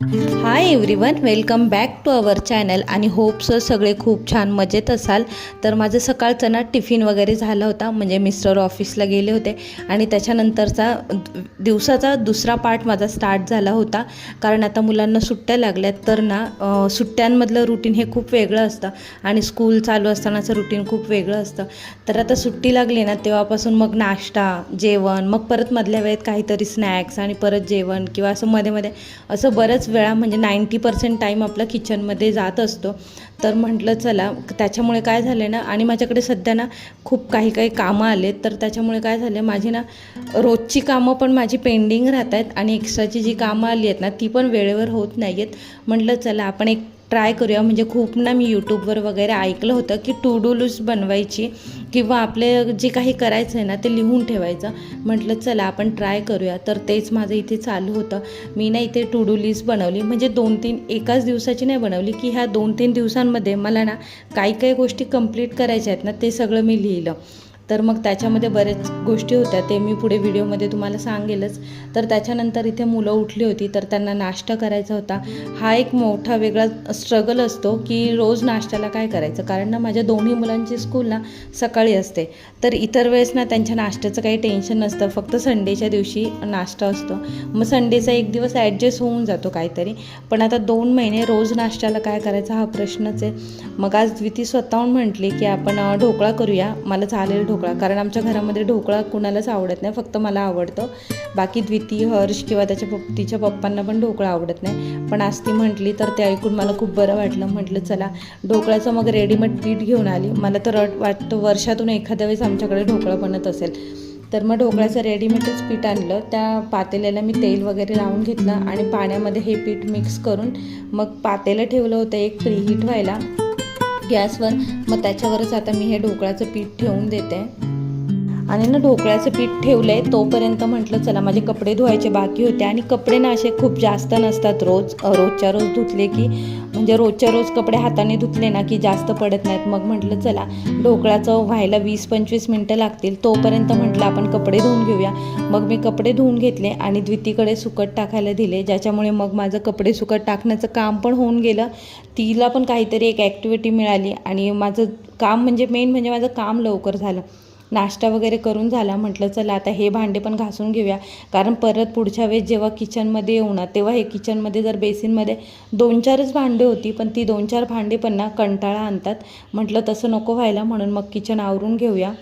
Hi everyone welcome back to our channel आणि hope sir सगळे खूप छान मजेत असाल. तर माझं सकाळचं ना टिफिन वगैरे झाला होता म्हणजे मिस्टर ऑफिसला गेले होते आणि त्याच्यानंतरचा दिवसाचा दुसरा पार्ट माझा स्टार्ट झाला होता. कारण आता मुलांना सुट्ट्या लागल्यात तर ना सुट्ट्यांमधलं रुटीन हे खूप वेगळं असतं आणि स्कूल चालू असतानाचं रुटीन खूप वेगळं असतं. तर आता सुट्टी लागली ना तेव्हापासून मग नाश्ता जेवण मग परत मधल्या वेळेत काहीतरी स्नॅक्स आणि परत जेवण किंवा असं मध्ये मध्ये असं बरंच वेळा म्हणजे नाईंटी पर्सेंट टाईम आपला किचनमध्ये जात असतो. तर म्हटलं चला त्याच्यामुळे काय झालं ना आणि माझ्याकडे सध्या ना खूप काही काही कामं आले तर त्याच्यामुळे काय झालं माझी ना रोजची कामं पण माझी पेंडिंग राहत आहेत आणि एक्स्ट्राची जी कामं आली आहेत ना ती पण वेळेवर होत नाही आहेत म्हटलं चला आपण एक ट्राय करूया. म्हणजे खूप ना मी यूट्यूबवर वगैरे ऐकलं होतं की टू डू लिस्ट बनवायची किंवा आपले जे काही करायचं आहे ना ते लिहून ठेवायचं. म्हटलं चला आपण ट्राय करूया. तर तेच माझं इथे चालू होतं. मी ना इथे टू डू लिस्ट बनवली. म्हणजे दोन तीन एकाच दिवसाची नाही बनवली की ह्या दोन तीन दिवसांमध्ये मला ना काही काही गोष्टी कंप्लीट करायच्या आहेत ना ते सगळं मी लिहिलं. तर मग त्याच्यामध्ये बऱ्याच गोष्टी होत्या ते मी पुढे व्हिडिओमध्ये तुम्हाला सांगेलच. तर त्याच्यानंतर इथे मुलं उठली होती तर त्यांना नाश्ता करायचा होता. हा एक मोठा वेगळा स्ट्रगल असतो की रोज नाश्त्याला काय करायचं? कारण ना माझ्या दोन्ही मुलांची स्कूल ना सकाळी असते. तर इतर वेळेस ना त्यांच्या नाश्त्याचं काही टेन्शन नसतं. फक्त संडेच्या दिवशी नाश्ता असतो. मग संडेचा एक दिवस ॲडजस्ट होऊन जातो काहीतरी. पण आता दोन महिने रोज नाश्त्याला काय करायचा हा प्रश्नच आहे. मग आज द्विती स्वतःहून म्हटली की आपण ढोकळा करूया. मला चालेल ढोकळा. ढोकळा. कारण आमच्या घरामध्ये ढोकळा कुणालाच आवडत नाही फक्त मला आवडतं. बाकी द्विती हर्ष किंवा त्याच्या पप तिच्या पप्पांना पण ढोकळा आवडत नाही. पण आज ती म्हटली तर ते ऐकून मला खूप बरं वाटलं. म्हटलं चला ढोकळ्याचं मग रेडीमेड पीठ घेऊन आली. मला तर वाटतं वर्षातून एखाद्या वेळेस आमच्याकडे ढोकळा बनत असेल. तर मग ढोकळ्याचं रेडीमेडच पीठ आणलं. त्या पातेल्याला मी तेल वगैरे लावून घेतलं आणि पाण्यामध्ये हे पीठ मिक्स करून मग पातेलं ठेवलं होतं एक प्रीहीट व्हायला. गॅसवर मग त्याच्यावरच आता मी हे ढोकळ्याचं पीठ ठेवून देते. आणि ना ढोकळ्याचं पीठ ठेवलं आहे तोपर्यंत म्हटलं चला माझे कपडे धुवायचे बाकी होते. आणि कपडे ना असे खूप जास्त नसतात रोज रोजच्या रोज धुतले की म्हणजे रोजच्या रोज कपडे हाताने धुतले ना की जास्त पडत नाहीत. मग म्हटलं चला ढोकळाचं व्हायला वीस पंचवीस मिनटं लागतील. तोपर्यंत म्हटलं आपण कपडे धुवून घेऊया. मग मी कपडे धुवून घेतले आणि द्वितीकडे सुकट टाकायला दिले ज्याच्यामुळे मग माझं कपडे सुकट टाकण्याचं काम पण होऊन गेलं. तिला पण काहीतरी एक ॲक्टिव्हिटी मिळाली आणि माझं काम म्हणजे मेन म्हणजे माझं काम लवकर झालं. नाश्ता वगैरे करून झाला म्हटलं चला आता हे भांडे पण घासून घेऊया. कारण परत पुढच्या वेळेस जेव्हा किचनमध्ये येऊ ना तेव्हा हे किचनमध्ये जर बेसिनमध्ये दोन चारच भांडे होती पण ती दोन चार भांडे पण ना कंटाळा आणतात. म्हटलं तसं नको व्हायला म्हणून मग किचन आवरून घेऊया.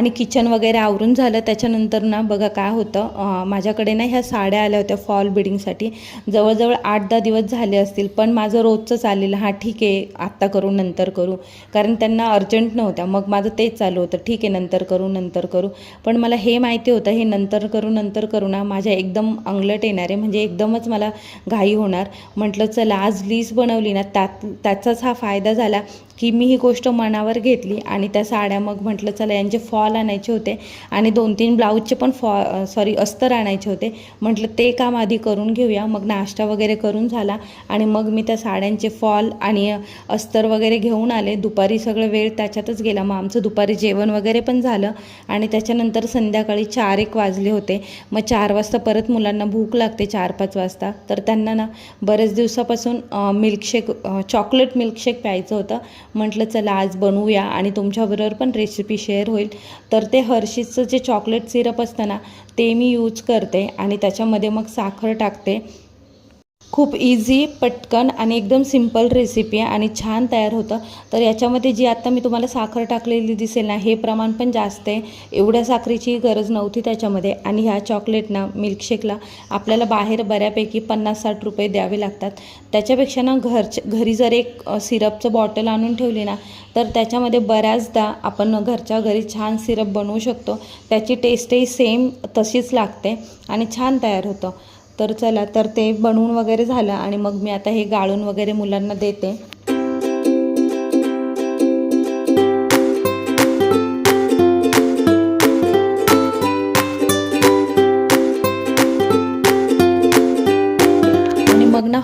आणि किचन वगैरे आवरून झालं. त्याच्यानंतर ना बघा काय होतं माझ्याकडे ना ह्या साड्या आल्या होत्या फॉल बिडिंगसाठी जवळजवळ आठ दहा दिवस झाले असतील पण माझं रोजचं चाललेलं हां ठीक आहे आत्ता करू नंतर करू. कारण त्यांना अर्जंट नव्हत्या. मग माझं तेच चालू होतं. ठीक आहे नंतर करू नंतर करू. पण मला हे माहिती होतं हे नंतर करू नंतर करू ना माझ्या एकदम अंगलट येणार. आहे म्हणजे एकदमच मला घाई होणार. म्हटलं चला आज लिस्ट बनवली ना त्यात त्याचाच हा फायदा झाला. की मी ही गोष्ट मनावर घेतली आणि त्या साड्या मग म्हटलं चला यांचे फॉल आणायचे होते आणि दोन तीन ब्लाऊजचे पण फॉ सॉरी अस्तर आणायचे होते. म्हटलं ते काम आधी करून घेऊया. मग नाश्ता वगैरे करून झाला आणि मग मी त्या साड्यांचे फॉल आणि अस्तर वगैरे घेऊन आले. दुपारी सगळं वेळ त्याच्यातच गेला. मग आमचं दुपारी जेवण वगैरे पण झालं आणि त्याच्यानंतर संध्याकाळी चार एक वाजले होते. मग चार वाजता परत मुलांना भूक लागते चार पाच वाजता. तर त्यांना ना बरेच दिवसापासून मिल्कशेक चॉकलेट मिल्कशेक प्यायचं होतं. म्हटलं चला आज बनवूया आणि तुमच्याबरोबर पण रेसिपी शेअर होईल. तर ते हर्षीजचं जे चॉकलेट सिरप असतं ना ते मी यूज करते आणि त्याच्यामध्ये मग साखर टाकते. खूप इझी पटकन आणि एकदम सिंपल रेसिपी आहे आणि छान तयार होतं. तर याच्यामध्ये जी आत्ता मी तुम्हाला साखर टाकलेली दिसेल ना हे प्रमाण पण जास्त आहे. एवढ्या साखरेची गरज नव्हती त्याच्यामध्ये आणि ह्या चॉकलेट ना मिल्कशेकला आपल्याला बाहेर बऱ्यापैकी पन्नास साठ रुपये द्यावे लागतात. त्याच्यापेक्षा ना घरच्या घरी जर एक सिरपचं बॉटल आणून ठेवली ना तर त्याच्यामध्ये बऱ्याचदा आपण घरच्या घरी छान सिरप बनवू शकतो. त्याची टेस्टही सेम तशीच लागते आणि छान तयार होतं. तर चला तर ते बनवून वगैरे झालं आणि मग मी आता हे गाळून वगैरे मुलांना देते.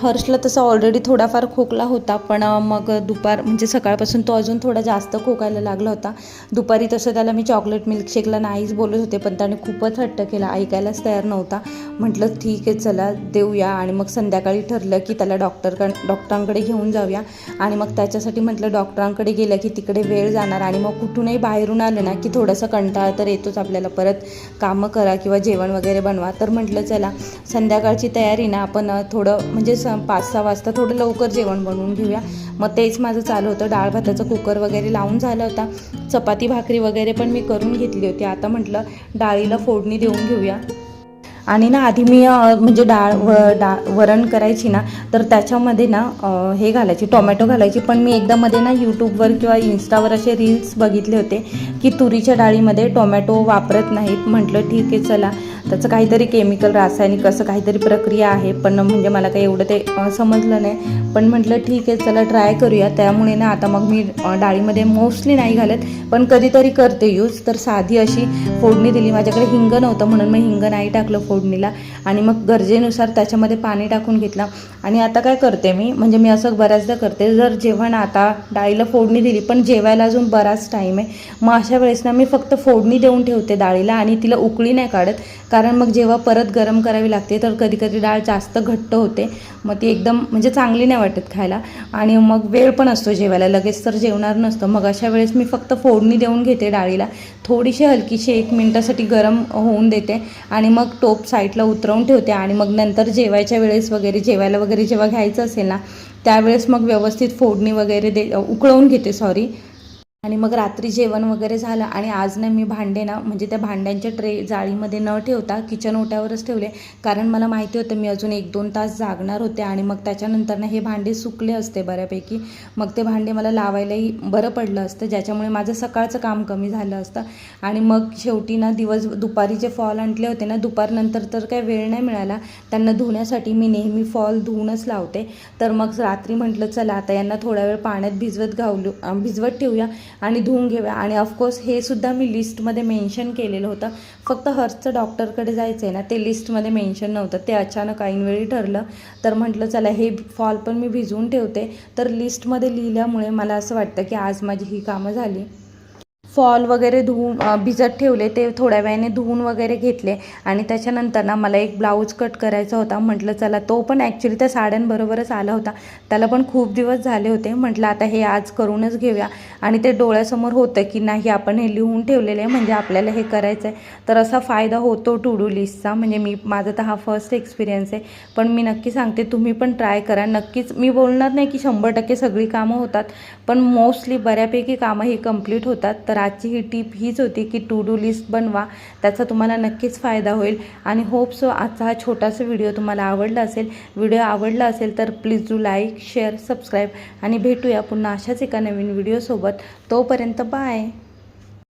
हर्षला तसा ऑलरेडी थोडाफार खोकला होता पण मग दुपार म्हणजे सकाळपासून तो अजून थोडा जास्त खोकायला लागला होता. दुपारी तसं त्याला मी चॉकलेट मिल्कशेकला नाहीच बोलत होते पण त्याने खूपच हट्ट केला. ऐकायलाच तयार नव्हता. म्हटलं ठीक आहे चला देऊया. आणि मग संध्याकाळी ठरलं की त्याला डॉक्टरकड डॉक्टरांकडे घेऊन जाऊया. आणि मग त्याच्यासाठी म्हटलं डॉक्टरांकडे गेलं की तिकडे वेळ जाणार. आणि मग कुठूनही बाहेरून आलं ना की थोडंसं कंटाळा तर येतोच आपल्याला. परत कामं करा किंवा जेवण वगैरे बनवा. तर म्हटलं चला संध्याकाळची तयारी ना आपण थोडं म्हणजे पाच सहा वाजता थोडं लवकर जेवण बनवून घेऊया. मग तेच माझं चालू होतं. डाळ भाताचं कुकर वगैरे लावून झालं होता. चपाती भाकरी वगैरे पण मी करून घेतली होती. आता म्हटलं डाळीला फोडणी देऊन घेऊया. आणि ना आधी मी म्हणजे डाळ व डाळ वरण करायची ना तर त्याच्यामध्ये ना हे घालायची टोमॅटो घालायची. पण मी एकदा मध्ये ना यूट्यूबवर किंवा इन्स्टावर असे रील्स बघितले होते की तुरीच्या डाळीमध्ये टोमॅटो वापरत नाहीत. म्हटलं ठीक आहे चला. त्याचं काहीतरी केमिकल रासायनिक असं काहीतरी प्रक्रिया आहे. पण म्हणजे मला काही एवढं ते समजलं नाही. पण म्हटलं ठीक आहे चला ट्राय करूया. त्यामुळे ना आता मग मी डाळीमध्ये मोस्टली नाही घालत. पण कधीतरी करते यूज तर साधी अशी फोडणी दिली. माझ्याकडे हिंग नव्हतं म्हणून मी हिंग नाही टाकलं फोडणीला. आणि मग गरजेनुसार त्याच्यामध्ये पाणी टाकून घेतलं. आणि आता काय करते मी? म्हणजे मी असं बऱ्याचदा करते. जर जेवण आता डाळीला फोडणी दिली पण जेवायला अजून बराच टाईम आहे. मग अशा वेळेस ना मी फक्त फोडणी देऊन ठेवते डाळीला आणि तिला उकळी नाही काढत. कारण मग जेव्हा परत गरम करावी लागते तर कधी कधी डाळ जास्त घट्ट होते. मग ती एकदम म्हणजे चांगली नाही वाटत खायला. आणि मग वेळ पण असतो जेवायला. लगेच तर जेवणार नसतं. मग अशा वेळेस मी फक्त फोडणी देऊन घेते डाळीला. थोडीशी हलकीशी एक मिनटासाठी गरम होऊन देते. आणि मग टोप साईडला उतरवून ठेवते. आणि मग नंतर जेवायच्या वेळेस वगैरे जेवायला वगैरे जेव्हा घ्यायचं असेल ना त्यावेळेस मग व्यवस्थित फोडणी वगैरे दे उकळवून घेते सॉरी आणि मग रात्री जेवण वगैरे झालं आणि आज ना मी भांडे ना म्हणजे त्या भांड्यांच्या ट्रे जाळीमध्ये न ठेवता किचन ओट्यावरच ठेवले. कारण मला माहिती होतं मी अजून एक दोन तास जागणार होते आणि मग त्याच्यानंतर ना हे भांडे सुकले असते बऱ्यापैकी. मग ते भांडे मला लावायलाही बरं पडलं असतं ज्याच्यामुळे माझं सकाळचं काम कमी झालं असतं. आणि मग शेवटी ना दिवस दुपारी जे फॉल आणले होते ना दुपारनंतर तर काही वेळ नाही मिळाला. त्यांना धुण्यासाठी मी नेहमी फॉल धुवूनच लावते. तर मग रात्री म्हटलं चला आता यांना थोडा वेळ पाण्यात भिजवत घालू भिजवत ठेवूया. आणि धुवून घेऊया. आणि ऑफकोर्स हे सुद्धा मी लिस्टमध्ये मेन्शन केलेलं होतं. फक्त हर्षचं डॉक्टरकडे जायचं आहे ना ते लिस्टमध्ये मेन्शन नव्हतं. ते अचानक ऐनवेळी ठरलं. तर म्हटलं चला हे फॉल पण मी भिजवून ठेवते. तर लिस्टमध्ये लिहिल्यामुळे मला असं वाटतं की आज माझी ही कामं झाली. फॉल वगैरे धुवून भिजत ठेवले ते थोड्या वेळाने धुवून वगैरे घेतले. आणि त्याच्यानंतर ना मला एक ब्लाऊज कट करायचा होता. म्हटलं चला तो पण ॲक्च्युली त्या साड्यांबरोबरच आला होता. त्याला पण खूप दिवस झाले होते. म्हटलं आता हे आज करूनच घेऊया. आणि ते डोळ्यासमोर होतं की नाही आपण हे लिहून ठेवलेलं आहे. म्हणजे आपल्याला हे करायचं आहे तर असा फायदा होतो टू डू लिस्टचा म्हणजे मी माझा तर हा फर्स्ट एक्सपिरियन्स आहे. पण मी नक्की सांगते तुम्ही पण ट्राय करा. नक्कीच मी बोलणार नाही की शंभर टक्के सगळी कामं होतात. पण मोस्टली बऱ्यापैकी कामं ही कंप्लीट होतात. तर आजची ही टीप हीच होती की टू डू लिस्ट बनवा त्याचा तुम्हाला नक्कीच फायदा होईल. आणि होप सो आजचा हा छोटासा व्हिडिओ तुम्हाला आवडला असेल. व्हिडिओ आवडला असेल तर please do like share subscribe आणि भेटूया पुन्हा अशाच एका नवीन व्हिडिओसोबत तोपर्यंत बाय